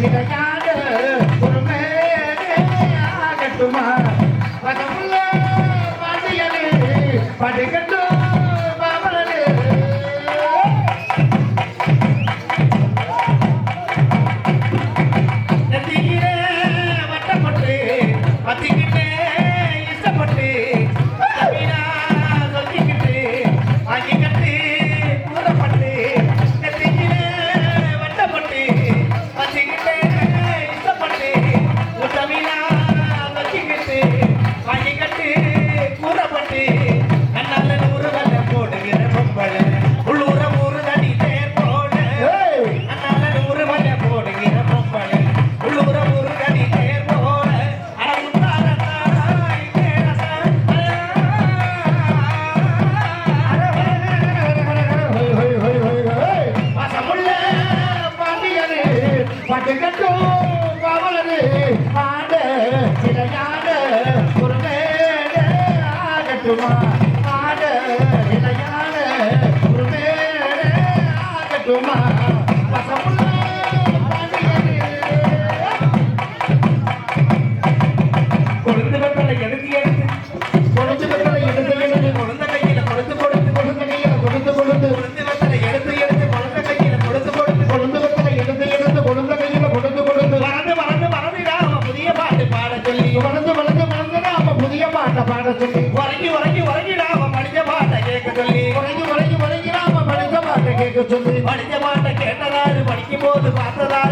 给大家。கட்டுக்கட்டும் கமலரு ஆண்ட சிலையாண்ட ஒரு மேலே ஆகட்டுமா? ஆண்ட சிலையான ஒரு மேலே ஆகட்டுமா? உரைக்கி உரைக்கி உரைக்கி நாம படிக்க பாட்டை கேட்க சொல்லி. உரைக்கி உரைக்கி உரைக்கி நாம படிக்க பாட்டை கேட்க சொல்லி. படிக்க பாட்டை கேட்டதாரு படிக்கும் போது பார்த்ததாரு.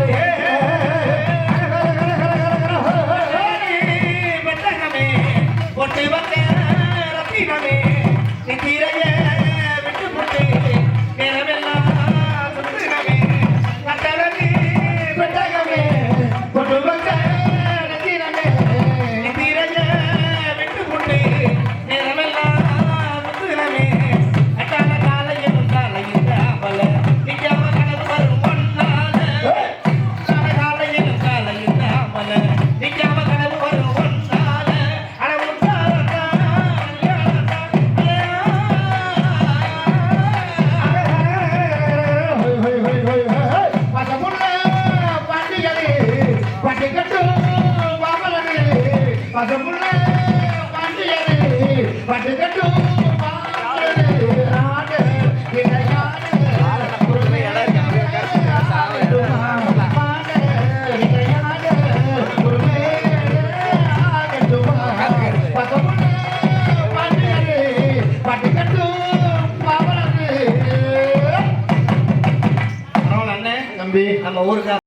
தம்பி. நம்ம ஊருக்கு